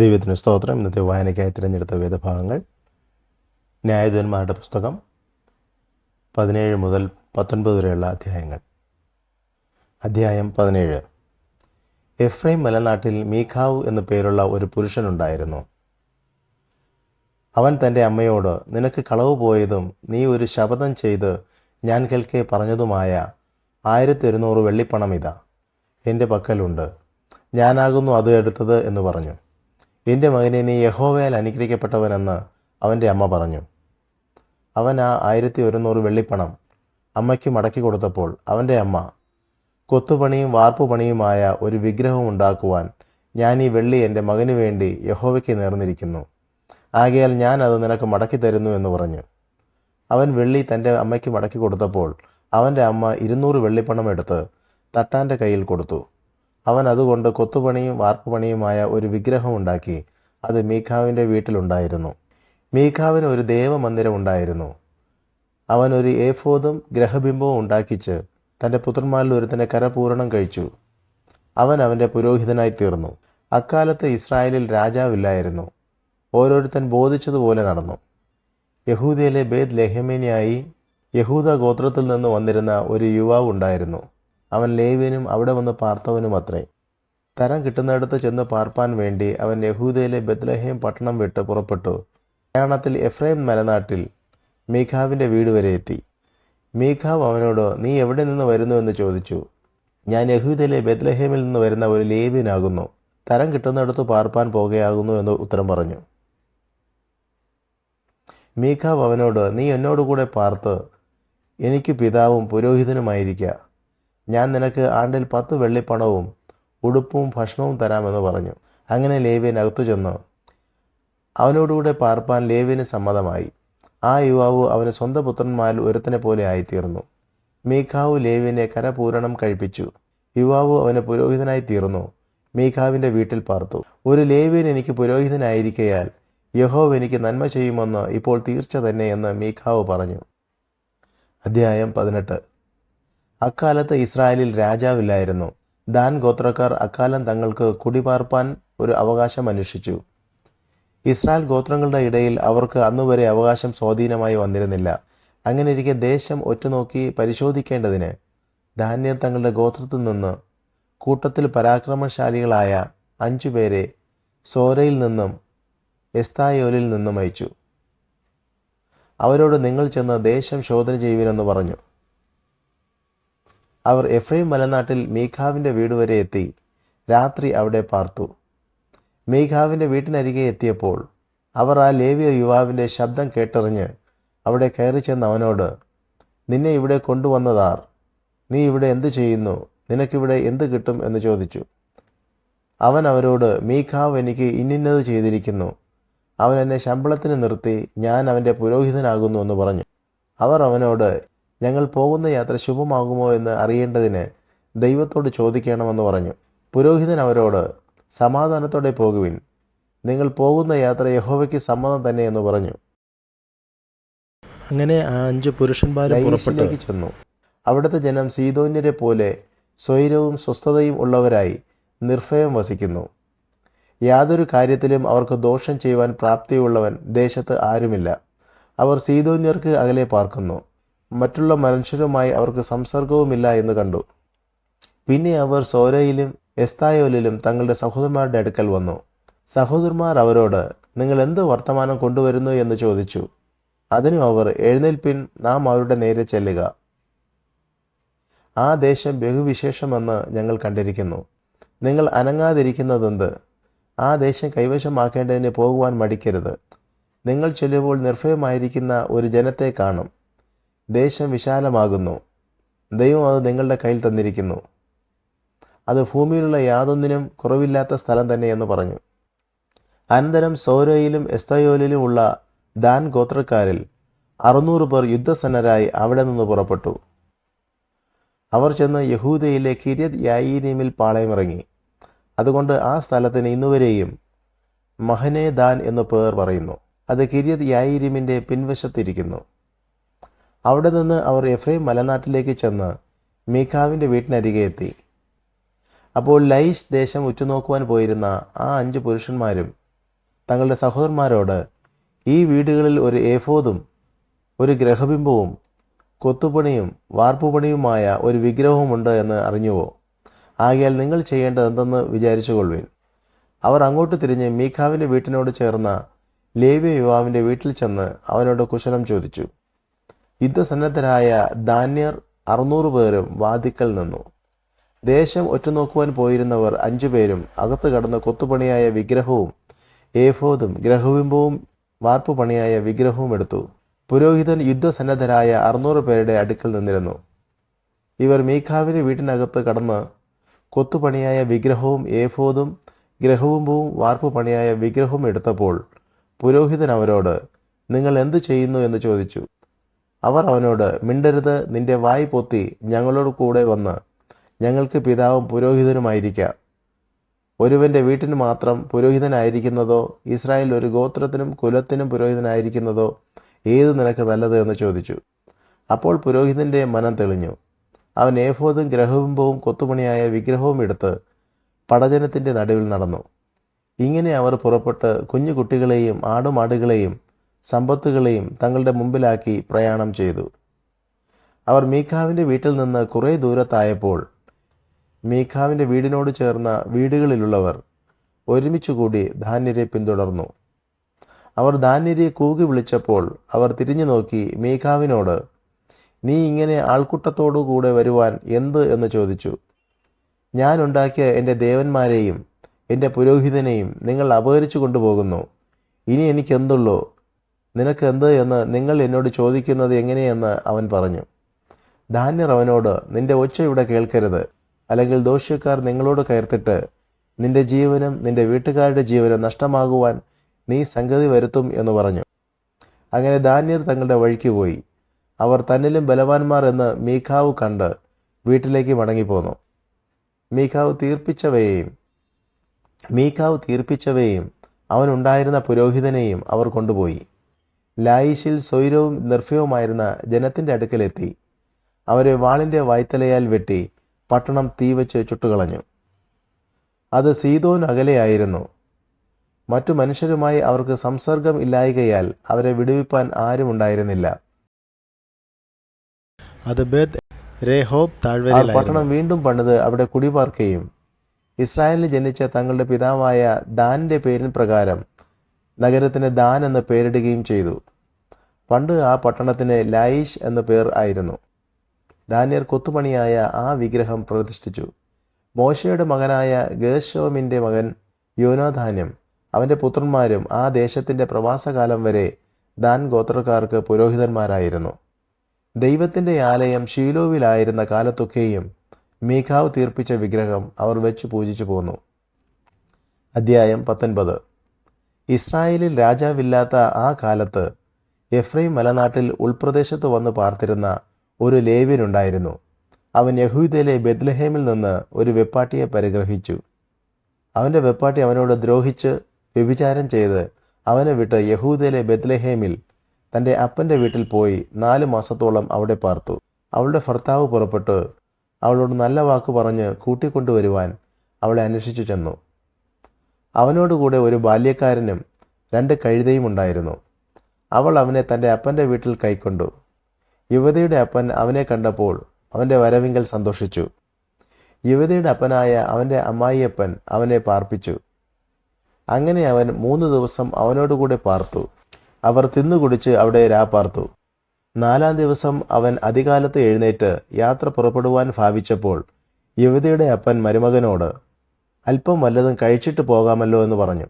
ദൈവത്തിന് സ്തോത്രം. ഇന്നത്തെ വായനയ്ക്കായി തിരഞ്ഞെടുത്ത വേദഭാഗങ്ങൾ. ന്യായാധിപന്മാരുടെ പുസ്തകം പതിനേഴ് മുതൽ പത്തൊൻപത് വരെയുള്ള അധ്യായങ്ങൾ. അധ്യായം പതിനേഴ്. എഫ്രൈം മലനാട്ടിൽ മീഖാവ് എന്നു പേരുള്ള ഒരു പുരുഷനുണ്ടായിരുന്നു അവൻ തന്റെ അമ്മയോട് നിനക്ക് കളവ് പോയതും നീ ഒരു ശപഥം ചെയ്ത് ഞാൻ കേൾക്കെ പറഞ്ഞതുമായ ആയിരത്തി ഒരുന്നൂറ് വെള്ളിപ്പണം ഇതാ. എന്റെ പക്കലുണ്ട്. ഞാനാകുന്നു അത് എടുത്തത് എന്ന് പറഞ്ഞു. എന്റെ മകനെ നീ യഹോവയാൽ അനുഗ്രഹിക്കപ്പെട്ടവനെന്ന് അവന്റെ അമ്മ പറഞ്ഞു. അവൻ ആ ആയിരത്തി ഒരുന്നൂറ് വെള്ളിപ്പണം അമ്മയ്ക്ക് മടക്കി കൊടുത്തപ്പോൾ അവന്റെ അമ്മ കൊത്തുപണിയും വാർപ്പുപണിയുമായ ഒരു വിഗ്രഹം ഉണ്ടാക്കുവാൻ ഞാൻ ഈ വെള്ളി എന്റെ മകന് വേണ്ടി യഹോവയ്ക്ക് നേർന്നിരിക്കുന്നു. ആകയാൽ ഞാൻ അത് നിനക്ക് മടക്കി തരുന്നു എന്ന് പറഞ്ഞു. അവൻ വെള്ളി തന്റെ അമ്മയ്ക്ക് മടക്കി കൊടുത്തപ്പോൾ അവന്റെ അമ്മ ഇരുന്നൂറ് വെള്ളിപ്പണം എടുത്ത് തട്ടാന്റെ കയ്യിൽ കൊടുത്തു. അവൻ അതുകൊണ്ട് കൊത്തുപണിയും വാർപ്പുപണിയുമായ ഒരു വിഗ്രഹം ഉണ്ടാക്കി അത് മീഖാവിന്റെ വീട്ടിലുണ്ടായിരുന്നു. മീഖാവിന് ഒരു ദേവമന്ദിരം ഉണ്ടായിരുന്നു. അവൻ ഒരു ഏഫോദും ഗ്രഹബിംബവും ഉണ്ടാക്കിച്ച് തന്റെ പുത്രന്മാരിൽ ഒരുത്തനെ കരപൂരണം കഴിച്ചു. അവൻ അവന്റെ പുരോഹിതനായി തീർന്നു. അക്കാലത്ത് ഇസ്രായേലിൽ രാജാവില്ലായിരുന്നു. ഓരോരുത്തൻ ബോധിച്ചതുപോലെ നടന്നു. യഹൂദയിലെ ബേദ് ലെഹമേനിയായി യഹൂദ ഗോത്രത്തിൽ നിന്ന് വന്നിരുന്ന ഒരു യുവാവ് ഉണ്ടായിരുന്നു. അവൻ ലേവ്യനും അവിടെ വന്ന് പാർത്തവനും അത്രേ. തരം കിട്ടുന്നിടത്ത് ചെന്ന് പാർപ്പാൻ വേണ്ടി അവൻ യഹൂദയിലെ ബദ്ലഹേം പട്ടണം വിട്ട് പുറപ്പെട്ടു. പ്രയാണത്തിൽ എഫ്രൈം മലനാട്ടിൽ മീഖാവിന്റെ വീട് വരെ എത്തി. മീഖാവ് അവനോട് നീ എവിടെ നിന്ന് വരുന്നു? എന്ന് ചോദിച്ചു. ഞാൻ യഹൂദയിലെ ബദ്ലഹേമിൽ നിന്ന് വരുന്ന ഒരു ലേവ്യനാകുന്നു. തരം കിട്ടുന്നിടത്ത് പാർപ്പാൻ പോകുകയാകുന്നു എന്ന് ഉത്തരം പറഞ്ഞു. മീഖാവ് അവനോട് നീ എന്നോടുകൂടെ പാർത്ത് എനിക്ക് പിതാവും പുരോഹിതനുമായിരിക്കുക ഞാൻ നിനക്ക് ആണ്ടിൽ പത്ത് വെള്ളിപ്പണവും ഉടുപ്പും ഭക്ഷണവും തരാമെന്ന് പറഞ്ഞു. അങ്ങനെ ലേവ്യൻ അകത്തു ചെന്നു. അവനോടുകൂടെ പാർപ്പാൻ ലേവ്യന് സമ്മതമായി. ആ യുവാവ് അവന് സ്വന്തം പുത്രന്മാരിൽ ഒരുത്തനെ പോലെ ആയിത്തീർന്നു. മീഖാവ് ലേവ്യനെ കരപൂരണം കഴിപ്പിച്ചു. യുവാവ് അവന് പുരോഹിതനായി തീർന്നു. മീഖാവിന്റെ വീട്ടിൽ പാർത്തു. ഒരു ലേവ്യൻ എനിക്ക് പുരോഹിതനായിരിക്കയാൽ യഹോവ് എനിക്ക് നന്മ ചെയ്യുമെന്ന് ഇപ്പോൾ തീർച്ച തന്നെ എന്ന് മീഖാവ് പറഞ്ഞു. അധ്യായം പതിനെട്ട്. അക്കാലത്ത് ഇസ്രായേലിൽ രാജാവില്ലായിരുന്നു. ദാൻ ഗോത്രക്കാർ അക്കാലം തങ്ങൾക്ക് കുടിപാർപ്പാൻ ഒരു അവകാശം അന്വേഷിച്ചു. ഇസ്രായേൽ ഗോത്രങ്ങളുടെ ഇടയിൽ അവർക്ക് അന്നുവരെ അവകാശം സ്വാധീനമായി വന്നിരുന്നില്ല. അങ്ങനെ ഇരിക്കെ ദേശം ഒറ്റുനോക്കി പരിശോധിക്കേണ്ടതിന് ധാന്യർ തങ്ങളുടെ ഗോത്രത്തിൽ നിന്ന് കൂട്ടത്തിൽ പരാക്രമശാലികളായ അഞ്ചുപേരെ സോരയിൽ നിന്നും എസ്തായോലിൽ നിന്നും അയച്ചു. അവരോട് നിങ്ങൾ ചെന്ന് ദേശം ശോധന ചെയ്യുവിനെന്ന് പറഞ്ഞു. അവർ എഫ്രൈം മലനാട്ടിൽ മീഖാവിന്റെ വീട് വരെ എത്തി. രാത്രി അവിടെ പാർത്തു. മീഖാവിന്റെ വീട്ടിനരികെ എത്തിയപ്പോൾ അവർ ആ ലേവിയ യുവാവിന്റെ ശബ്ദം കേട്ടറിഞ്ഞ് അവിടെ കയറി ചെന്ന് അവനോട് നിന്നെ ഇവിടെ കൊണ്ടുവന്നതാർ? നീ ഇവിടെ എന്തു ചെയ്യുന്നു? നിനക്കിവിടെ എന്ത് കിട്ടും? എന്ന് ചോദിച്ചു. അവൻ അവരോട് മീഖാവ് എനിക്ക് ഇന്നിന്നത് ചെയ്തിരിക്കുന്നു. അവൻ എന്നെ ശമ്പളത്തിന് നിർത്തി ഞാൻ അവന്റെ പുരോഹിതനാകുന്നു എന്ന് പറഞ്ഞു. അവർ അവനോട് ഞങ്ങൾ പോകുന്ന യാത്ര ശുഭമാകുമോ എന്ന് അറിയേണ്ടതിന് ദൈവത്തോട് ചോദിക്കണമെന്ന് പറഞ്ഞു. പുരോഹിതൻ അവരോട് സമാധാനത്തോടെ പോകുവിൻ. നിങ്ങൾ പോകുന്ന യാത്ര യഹോവയ്ക്ക് സമ്മതം തന്നെ എന്ന് പറഞ്ഞു. അങ്ങനെ ആ അഞ്ച് പുരുഷന്മാരെ പുറപ്പെട്ടേക്ക് ചെന്നു. അവിടുത്തെ ജനം സീതോന്യരെ പോലെ സ്വൈരവും സ്വസ്ഥതയും ഉള്ളവരായി നിർഭയം വസിക്കുന്നു. യാതൊരു കാര്യത്തിലും അവർക്ക് ദോഷം ചെയ്യുവാൻ പ്രാപ്തിയുള്ളവൻ ദേശത്ത് ആരുമില്ല. അവർ സീതോന്യർക്ക് അകലെ പാർക്കുന്നു. മറ്റുള്ള മനുഷ്യരുമായി അവർക്ക് സംസർഗവുമില്ല എന്ന് കണ്ടു. പിന്നെ അവർ സോരയിലും എസ്തായോലിലും തങ്ങളുടെ സഹോദരന്മാരുടെ അടുക്കൽ വന്നു. സഹോദരന്മാർ അവരോട് നിങ്ങൾ എന്ത് വർത്തമാനം കൊണ്ടുവരുന്നു? എന്ന് ചോദിച്ചു. അതിനു അവർ എഴുന്നേൽപ്പിൻ നാം അവരുടെ നേരെ ചെല്ലുക. ആ ദേശം ബഹുവിശേഷമെന്ന് ഞങ്ങൾ കണ്ടിരിക്കുന്നു. നിങ്ങൾ അനങ്ങാതിരിക്കുന്നതെന്ത്? ആ ദേശം കൈവശമാക്കേണ്ടതിന് പോകുവാൻ മടിക്കരുത്. നിങ്ങൾ ചെല്ലുമ്പോൾ നിർഭയമായിരിക്കുന്ന ഒരു ജനത്തെ കാണും. ദേശം വിശാലമാകുന്നു. ദൈവം അത് നിങ്ങളുടെ കയ്യിൽ തന്നിരിക്കുന്നു. അത് ഭൂമിയിലുള്ള യാതൊന്നിനും കുറവില്ലാത്ത സ്ഥലം തന്നെയെന്ന് പറഞ്ഞു. അനന്തരം സോരയിലും എസ്തയോലിലും ഉള്ള ദാൻ ഗോത്രക്കാരിൽ അറുന്നൂറ് പേർ യുദ്ധസന്നരായി അവിടെ നിന്ന് പുറപ്പെട്ടു. അവർ ചെന്ന് യഹൂദയിലെ കിര്യത് യായിരീമിൽ പാളയമിറങ്ങി. അതുകൊണ്ട് ആ സ്ഥലത്തിന് ഇന്നുവരെയും മഹനെ ദാൻ എന്നു പേർ പറയുന്നു. അത് കിര്യത് യായിരീമിന്റെ പിൻവശത്തിരിക്കുന്നു. അവിടെ നിന്ന് അവർ എഫ്രൈം മലനാട്ടിലേക്ക് ചെന്ന് മീഖാവിന്റെ വീട്ടിനരികെ എത്തി. അപ്പോൾ ലൈസ് ദേശം ഉറ്റുനോക്കുവാൻ പോയിരുന്ന ആ അഞ്ച് പുരുഷന്മാരും തങ്ങളുടെ സഹോദരന്മാരോട് ഈ വീടുകളിൽ ഒരു ഏഫോദും ഒരു ഗ്രഹബിംബവും കൊത്തുപണിയും വാർപ്പുപണിയുമായ ഒരു വിഗ്രഹവുമുണ്ട് എന്ന് അറിഞ്ഞുവോ? ആകയാൽ നിങ്ങൾ ചെയ്യേണ്ടത് എന്തെന്ന് വിചാരിച്ചുകൊള്ളുവിൻ. അവർ അങ്ങോട്ട് തിരിഞ്ഞ് മീഖാവിന്റെ വീട്ടിനോട് ചേർന്ന ലേവ്യ യുവാവിന്റെ വീട്ടിൽ ചെന്ന് അവനോട് കുശലം ചോദിച്ചു. യുദ്ധസന്നദ്ധരായ ധാന്യർ അറുന്നൂറ് പേരും വാദിക്കൽ നിന്നു. ദേശം ഒറ്റുനോക്കുവാൻ പോയിരുന്നവർ അഞ്ചുപേരും അകത്ത് കടന്ന് കൊത്തുപണിയായ വിഗ്രഹവും ഏഫോദും ഗ്രഹബിംബവും വാർപ്പുപണിയായ വിഗ്രഹവും എടുത്തു. പുരോഹിതൻ യുദ്ധസന്നദ്ധരായ അറുന്നൂറ് പേരുടെ അടുക്കൽ നിന്നിരുന്നു. ഇവർ മീഖാവിന്റെ വീട്ടിനകത്ത് കടന്ന് കൊത്തുപണിയായ വിഗ്രഹവും ഏഫോദും ഗ്രഹബിംബവും വാർപ്പുപണിയായ വിഗ്രഹവും എടുത്തപ്പോൾ പുരോഹിതൻ അവരോട് നിങ്ങൾ എന്തു ചെയ്യുന്നു? എന്ന് ചോദിച്ചു. അവർ അവനോട് മിണ്ടരുത് നിന്റെ വായി പൊത്തി ഞങ്ങളോട് കൂടെ വന്ന് ഞങ്ങൾക്ക് പിതാവും പുരോഹിതനുമായിരിക്കാം. ഒരുവന്റെ വീട്ടിന് മാത്രം പുരോഹിതനായിരിക്കുന്നതോ ഇസ്രായേൽ ഒരു ഗോത്രത്തിനും കുലത്തിനും പുരോഹിതനായിരിക്കുന്നതോ ഏത് നിനക്ക് നല്ലത് എന്ന് ചോദിച്ചു. അപ്പോൾ പുരോഹിതന്റെ മനം തെളിഞ്ഞു. അവൻ ഏഫോദും ഗ്രഹബിംബവും കൊത്തുപണിയായ വിഗ്രഹവും എടുത്ത് പടജനത്തിന്റെ നടുവിൽ നടന്നു. ഇങ്ങനെ അവർ പുറപ്പെട്ട് കുഞ്ഞു കുട്ടികളെയും ആടുമാടുകളെയും സമ്പത്തുകളെയും തങ്ങളുടെ മുമ്പിലാക്കി പ്രയാണം ചെയ്തു. അവർ മീഖാവിന്റെ വീട്ടിൽ നിന്ന് കുറേ ദൂരത്തായപ്പോൾ മീഖാവിന്റെ വീടിനോട് ചേർന്ന വീടുകളിലുള്ളവർ ഒരുമിച്ചുകൂടി ധാന്യരെ പിന്തുടർന്നു. അവർ ധാന്യരെ കൂകി വിളിച്ചപ്പോൾ അവർ തിരിഞ്ഞു നോക്കി മീഖാവിനോട് നീ ഇങ്ങനെ ആൾക്കൂട്ടത്തോടു കൂടെ വരുവാൻ എന്ത്? എന്ന് ചോദിച്ചു. ഞാൻ ഉണ്ടാക്കിയ എന്റെ ദേവന്മാരെയും എന്റെ പുരോഹിതനെയും നിങ്ങൾ അപഹരിച്ചു കൊണ്ടുപോകുന്നു. ഇനി എനിക്കെന്തുള്ളൂ? നിനക്ക് എന്ത് എന്ന് നിങ്ങൾ എന്നോട് ചോദിക്കുന്നത് എങ്ങനെയെന്ന് അവൻ പറഞ്ഞു. ധാന്യർ അവനോട് നിന്റെ ഒച്ച ഇവിടെ കേൾക്കരുത്. അല്ലെങ്കിൽ ദോഷ്യക്കാർ നിങ്ങളോട് കയർത്തിട്ട് നിന്റെ ജീവനും നിന്റെ വീട്ടുകാരുടെ ജീവനും നഷ്ടമാകുവാൻ നീ സംഗതി വരുത്തും എന്ന് പറഞ്ഞു. അങ്ങനെ ധാന്യർ തങ്ങളുടെ വഴിക്ക് പോയി. അവർ തന്നിലും ബലവാന്മാർ എന്ന് മീഖാവ് കണ്ട് വീട്ടിലേക്ക് മടങ്ങിപ്പോന്നു. മീഖാവ് തീർപ്പിച്ചവയെയും മീഖാവ് തീർപ്പിച്ചവയെയും അവനുണ്ടായിരുന്ന പുരോഹിതനെയും അവർ കൊണ്ടുപോയി. ലായിഷിൽ സ്വൈരവും നിർഭയവുമായിരുന്ന ജനത്തിന്റെ അടുക്കലെത്തി. അവരെ വാളിന്റെ വായ്ത്തലയാൽ വെട്ടി പട്ടണം തീവച്ച് ചുട്ടുകളഞ്ഞു. അത് സീതോൻ അകലെയായിരുന്നു മറ്റു മനുഷ്യരുമായി അവർക്ക് സംസർഗം ഇല്ലായികയാൽ അവരെ വിടുവിപ്പാൻ ആരും ഉണ്ടായിരുന്നില്ല. അത് രേഹോബ് പട്ടണം വീണ്ടും പണിത് അവിടെ കുടിപാർക്കുകയും ഇസ്രായേലിൽ ജനിച്ച തങ്ങളുടെ പിതാവായ ദാനിന്റെ പേരിൻ പ്രകാരം നഗരത്തിന് ദാൻ എന്ന് പേരിടുകയും ചെയ്തു. പണ്ട് ആ പട്ടണത്തിന് ലായിഷ് എന്ന പേർ ആയിരുന്നു. ദാനിയർ കൊത്തുപണിയായ ആ വിഗ്രഹം പ്രതിഷ്ഠിച്ചു. മോശയുടെ മകനായ ഗേശോമിന്റെ മകൻ യോനാധാന്യം അവന്റെ പുത്രന്മാരും ആ ദേശത്തിന്റെ പ്രവാസകാലം വരെ ദാൻ ഗോത്രക്കാർക്ക് പുരോഹിതന്മാരായിരുന്നു. ദൈവത്തിന്റെ ആലയം ഷീലോവിലായിരുന്ന കാലത്തൊക്കെയും മീഖാവ് തീർപ്പിച്ച വിഗ്രഹം അവർ വെച്ച് പൂജിച്ചു പോന്നു. അധ്യായം പത്തൊൻപത്. ഇസ്രായേലിൽ രാജാവില്ലാത്ത ആ കാലത്ത് എഫ്രൈം മലനാട്ടിൽ ഉൾപ്രദേശത്ത് വന്ന് പാർത്തിരുന്ന ഒരു ലേവ്യനുണ്ടായിരുന്നു. അവൻ യഹൂദയിലെ ബെത്ലഹേമിൽ നിന്ന് ഒരു വെപ്പാട്ടിയെ പരിഗ്രഹിച്ചു. അവന്റെ വെപ്പാട്ടി അവനോട് ദ്രോഹിച്ച് വ്യഭിചാരം ചെയ്ത് അവനെ വിട്ട് യഹൂദയിലെ ബെത്ലഹേമിൽ തന്റെ അപ്പന്റെ വീട്ടിൽ പോയി നാല് മാസത്തോളം അവിടെ പാർത്തു. അവളുടെ ഭർത്താവ് പുറപ്പെട്ട്. അവളോട് നല്ല വാക്ക് പറഞ്ഞ് കൂട്ടിക്കൊണ്ടുവരുവാൻ അവളെ അന്വേഷിച്ചു ചെന്നു. അവനോടുകൂടെ ഒരു ബാല്യക്കാരനും രണ്ട് കഴുതയും ഉണ്ടായിരുന്നു. അവൾ അവനെ തന്റെ അപ്പന്റെ വീട്ടിൽ കൈക്കൊണ്ടു. യുവതിയുടെ അപ്പൻ അവനെ കണ്ടപ്പോൾ അവന്റെ വരവിങ്കൽ സന്തോഷിച്ചു. യുവതിയുടെ അപ്പനായ അവന്റെ അമ്മായിയപ്പൻ അവനെ പാർപ്പിച്ചു. അങ്ങനെ അവൻ മൂന്ന് ദിവസം അവനോടുകൂടെ പാർത്തു. അവർ തിന്നുകുടിച്ച് അവിടെ രാപ്പാർത്തു നാലാം ദിവസം അവൻ അതികാലത്ത് എഴുന്നേറ്റ് യാത്ര പുറപ്പെടുവാൻ ഭാവിച്ചപ്പോൾ യുവതിയുടെ അപ്പൻ മരുമകനോട് അല്പം വല്ലതും കഴിച്ചിട്ട് പോകാമല്ലോ എന്ന് പറഞ്ഞു.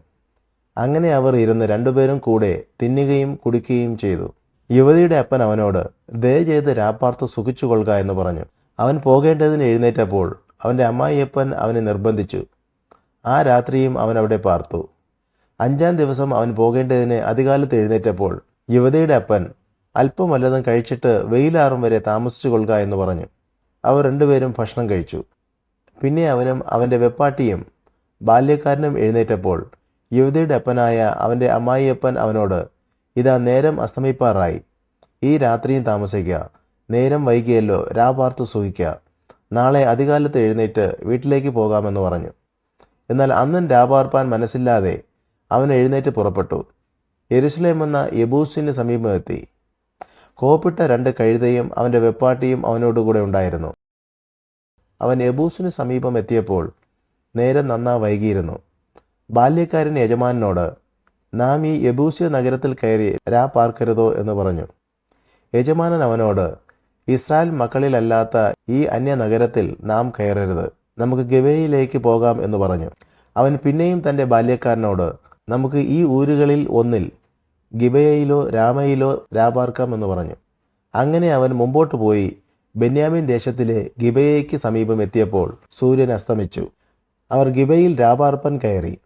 അങ്ങനെ അവർ ഇരുന്ന് രണ്ടുപേരും കൂടെ തിന്നുകയും കുടിക്കുകയും ചെയ്തു. യുവതിയുടെ അപ്പൻ അവനോട് ദയ ചെയ്ത് രാപ്പാർത്ത് സുഖിച്ചു കൊള്ളുക എന്ന് പറഞ്ഞു. അവൻ പോകേണ്ടതിന് എഴുന്നേറ്റപ്പോൾ അവന്റെ അമ്മായിയപ്പൻ അവനെ നിർബന്ധിച്ചു. ആ രാത്രിയും അവൻ അവിടെ പാർത്തു. അഞ്ചാം ദിവസം അവൻ പോകേണ്ടതിന് അധികാലത്ത് എഴുന്നേറ്റപ്പോൾ യുവതിയുടെ അപ്പൻ അല്പം വല്ലതും കഴിച്ചിട്ട് വെയിലാറും വരെ താമസിച്ചു കൊള്ളുക എന്ന് പറഞ്ഞു. അവർ രണ്ടുപേരും ഭക്ഷണം കഴിച്ചു. പിന്നെ അവനും അവന്റെ വെപ്പാട്ടിയും ബാല്യക്കാരനും എഴുന്നേറ്റപ്പോൾ യുവതിയുടെ അപ്പനായ അവന്റെ അമ്മായിയപ്പൻ അവനോട് ഇതാ നേരം അസ്തമിപ്പാറായി. ഈ രാത്രിയും താമസിക്കുക നേരം വൈകിയല്ലോ രാപാർത്ത് സൂഹിക്കുക നാളെ അതികാലത്ത് എഴുന്നേറ്റ് വീട്ടിലേക്ക് പോകാമെന്ന് പറഞ്ഞു. എന്നാൽ അന്നും രാപാർപ്പാൻ മനസ്സില്ലാതെ അവൻ എഴുന്നേറ്റ് പുറപ്പെട്ടു. എരുസലേം എന്ന യബൂസിന് സമീപമെത്തി കോപ്പിട്ട രണ്ട് കഴുതയും അവന്റെ വെപ്പാട്ടിയും അവനോടുകൂടെ ഉണ്ടായിരുന്നു. അവൻ യബൂസിന് സമീപം എത്തിയപ്പോൾ നേരം നന്നാ വൈകിയിരുന്നു. ബാല്യക്കാരൻ യജമാനോട് നാം ഈ യബൂസ്യ നഗരത്തിൽ കയറി രാ പാർക്കരുതോ എന്ന് പറഞ്ഞു. യജമാനൻ അവനോട് ഇസ്രായേൽ മക്കളിലല്ലാത്ത ഈ അന്യ നഗരത്തിൽ നാം കയറരുത്. നമുക്ക് ഗവയിലേക്ക് പോകാം എന്ന് പറഞ്ഞു. അവൻ പിന്നെയും തന്റെ ബാല്യക്കാരനോട് നമുക്ക് ഈ ഊരുകളിൽ ഒന്നിൽ ഗിബയയിലോ രാമയിലോ രാപാർക്കാം എന്ന് പറഞ്ഞു. അങ്ങനെ അവൻ മുമ്പോട്ട് പോയി ബെന്യാമിൻ ദേശത്തിലെ ഗിബയയ്ക്ക് സമീപം എത്തിയപ്പോൾ സൂര്യൻ അസ്തമിച്ചു. അവർ ഗിബയിൽ രാപാർപ്പൻ കയറി.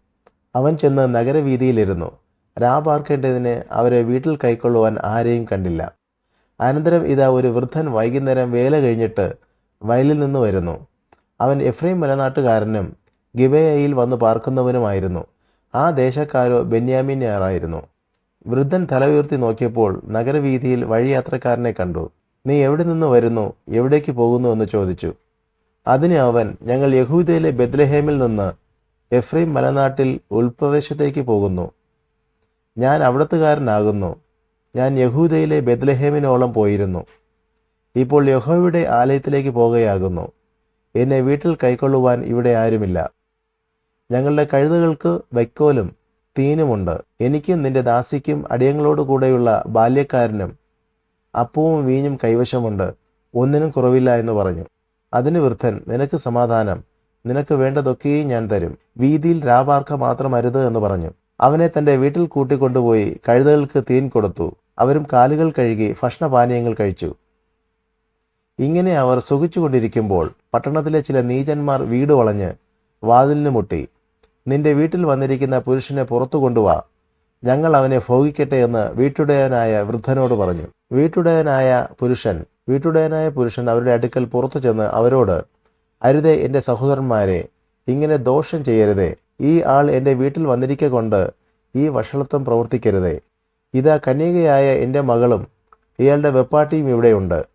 അവൻ ചെന്ന് നഗരവീതിയിലിരുന്നു. രാപാർക്കേണ്ടതിന് അവരെ വീട്ടിൽ കൈക്കൊള്ളുവാൻ ആരെയും കണ്ടില്ല. അനന്തരം ഇതാ ഒരു വൃദ്ധൻ വൈകുന്നേരം വേല കഴിഞ്ഞിട്ട് വയലിൽ നിന്ന് വരുന്നു. അവൻ എഫ്രൈം മലനാട്ടുകാരനും ഗിബയയിൽ വന്ന് പാർക്കുന്നവനുമായിരുന്നു. ആ ദേശക്കാരോ ബെന്യാമിനാറായിരുന്നു വൃദ്ധൻ തല ഉയർത്തി നോക്കിയപ്പോൾ നഗരവീതിയിൽ വഴിയാത്രക്കാരനെ കണ്ടു. നീ എവിടെ നിന്ന് വരുന്നു? എവിടേക്ക് പോകുന്നു? എന്ന് ചോദിച്ചു. അതിന് അവൻ ഞങ്ങൾ യഹൂദയിലെ ബെത്ലഹേമിൽ നിന്ന് എഫ്രൈം മലനാട്ടിൽ ഉൾപ്രദേശത്തേക്ക് പോകുന്നു. ഞാൻ അവിടത്തുകാരനാകുന്നു. ഞാൻ യഹൂദയിലെ ബെത്ലഹേമിനോളം പോയിരുന്നു. ഇപ്പോൾ യഹോയുടെ ആലയത്തിലേക്ക് പോകുകയാകുന്നു എന്നെ വീട്ടിൽ കൈക്കൊള്ളുവാൻ ഇവിടെ ആരുമില്ല. ഞങ്ങളുടെ കഴുതകൾക്ക് വൈക്കോലും തീനുമുണ്ട്. എനിക്കും നിന്റെ ദാസിക്കും അടിയങ്ങളോട് കൂടെയുള്ള ബാല്യക്കാരനും അപ്പവും വീഞ്ഞും കൈവശമുണ്ട്. ഒന്നിനും കുറവില്ല എന്ന് പറഞ്ഞു. അതിന് വൃദ്ധൻ നിനക്ക് സമാധാനം. നിനക്ക് വേണ്ടതൊക്കെയും ഞാൻ തരും. വീതിയിൽ രാപാർക്ക മാത്രം അരുത് എന്ന് പറഞ്ഞു. അവനെ തന്റെ വീട്ടിൽ കൂട്ടിക്കൊണ്ടുപോയി കഴുതകൾക്ക് തീൻ കൊടുത്തു. അവരും കാലുകൾ കഴുകി ഭക്ഷണപാനീയങ്ങൾ കഴിച്ചു. ഇങ്ങനെ അവർ സുഖിച്ചുകൊണ്ടിരിക്കുമ്പോൾ പട്ടണത്തിലെ ചില നീചന്മാർ വീട് വളഞ്ഞ് വാതിലിന് മുട്ടി. നിന്റെ വീട്ടിൽ വന്നിരിക്കുന്ന പുരുഷനെ പുറത്തു കൊണ്ടുവാ. ഞങ്ങൾ അവനെ ഭോഗിക്കട്ടെ എന്ന് വീട്ടുടയനായ വൃദ്ധനോട് പറഞ്ഞു. വീട്ടുടയനായ പുരുഷൻ വീട്ടുടയനായ പുരുഷൻ അവരുടെ അടുക്കൽ പുറത്തു ചെന്ന് അവരോട് അരുതേ എന്റെ സഹോദരന്മാരെ ഇങ്ങനെ ദോഷം ചെയ്യരുതേ. ഈ ആൾ എന്റെ വീട്ടിൽ വന്നിരിക്ക കൊണ്ട് ഈ വഷളത്വം പ്രവർത്തിക്കരുതേ. ഇതാ കന്യകയായ എന്റെ മകളും ഇയാളുടെ വെപ്പാട്ടിയും ഇവിടെയുണ്ട്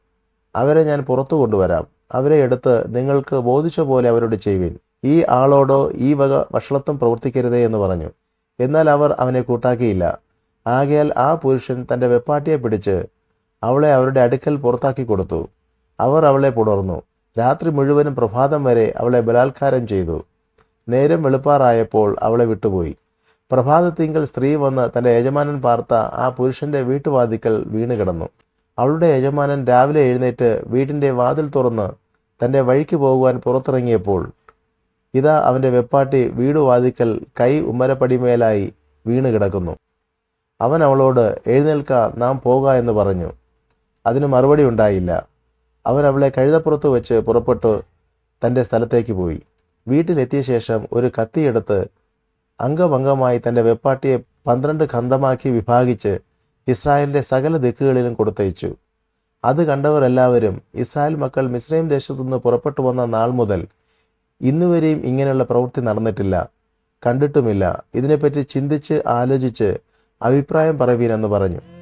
അവരെ ഞാൻ പുറത്തു കൊണ്ടുവരാം. അവരെ എടുത്ത് നിങ്ങൾക്ക് ബോധിച്ച പോലെ അവരോട് ചെയ്യുവിൻ. ഈ ആളോടോ ഈ വക വഷളത്വം പ്രവർത്തിക്കരുതേ എന്ന് പറഞ്ഞു. എന്നാൽ അവർ അവനെ കൂട്ടാക്കിയില്ല. ആകയാൽ ആ പുരുഷൻ തന്റെ വെപ്പാട്ടിയെ പിടിച്ച് അവളെ അവരുടെ അടുക്കൽ പുറത്താക്കി കൊടുത്തു. അവർ അവളെ പുണർന്നു. രാത്രി മുഴുവനും പ്രഭാതം വരെ അവളെ ബലാത്കാരം ചെയ്തു. നേരം വെളുപ്പാറായപ്പോൾ അവളെ വിട്ടുപോയി. പ്രഭാതത്തിങ്കൽ സ്ത്രീ വന്ന് തന്റെ യജമാനൻ പാർത്ത ആ പുരുഷന്റെ വീട്ടുവാതിക്കൽ വീണ് കിടന്നു. അവളുടെ യജമാനൻ രാവിലെ എഴുന്നേറ്റ് വീടിന്റെ വാതിൽ തുറന്ന് തന്റെ വഴിക്ക് പോകുവാൻ പുറത്തിറങ്ങിയപ്പോൾ ഇതാ അവന്റെ വെപ്പാട്ടി വീടുവാതിക്കൽ കൈ ഉമ്മരപ്പടിമേലായി വീണ് കിടക്കുന്നു. അവൻ അവളോട് എഴുന്നേൽക്ക നാം പോക എന്ന് പറഞ്ഞു. അതിന് മറുപടി ഉണ്ടായില്ല. അവൻ അവളെ കഴുതപ്പുറത്ത് വെച്ച് പുറപ്പെട്ടു തന്റെ സ്ഥലത്തേക്ക് പോയി. വീട്ടിലെത്തിയ ശേഷം ഒരു കത്തിയെടുത്ത് അംഗഭംഗമായി തന്റെ വെപ്പാട്ടിയെ പന്ത്രണ്ട് ഖണ്ഡമാക്കി വിഭാഗിച്ച് ഇസ്രായേലിന്റെ സകല ദിക്കുകളിലും കൊടുത്തയച്ചു. അത് കണ്ടവരെല്ലാവരും ഇസ്രായേൽ മക്കൾ മിസ്രൈം ദേശത്തുനിന്ന് പുറപ്പെട്ടു വന്ന നാൾ മുതൽ ഇന്നുവരെയും ഇങ്ങനെയുള്ള പ്രവൃത്തി നടന്നിട്ടില്ല കണ്ടിട്ടുമില്ല. ഇതിനെപ്പറ്റി ചിന്തിച്ച് ആലോചിച്ച് അഭിപ്രായം പറവീനെന്ന് പറഞ്ഞു.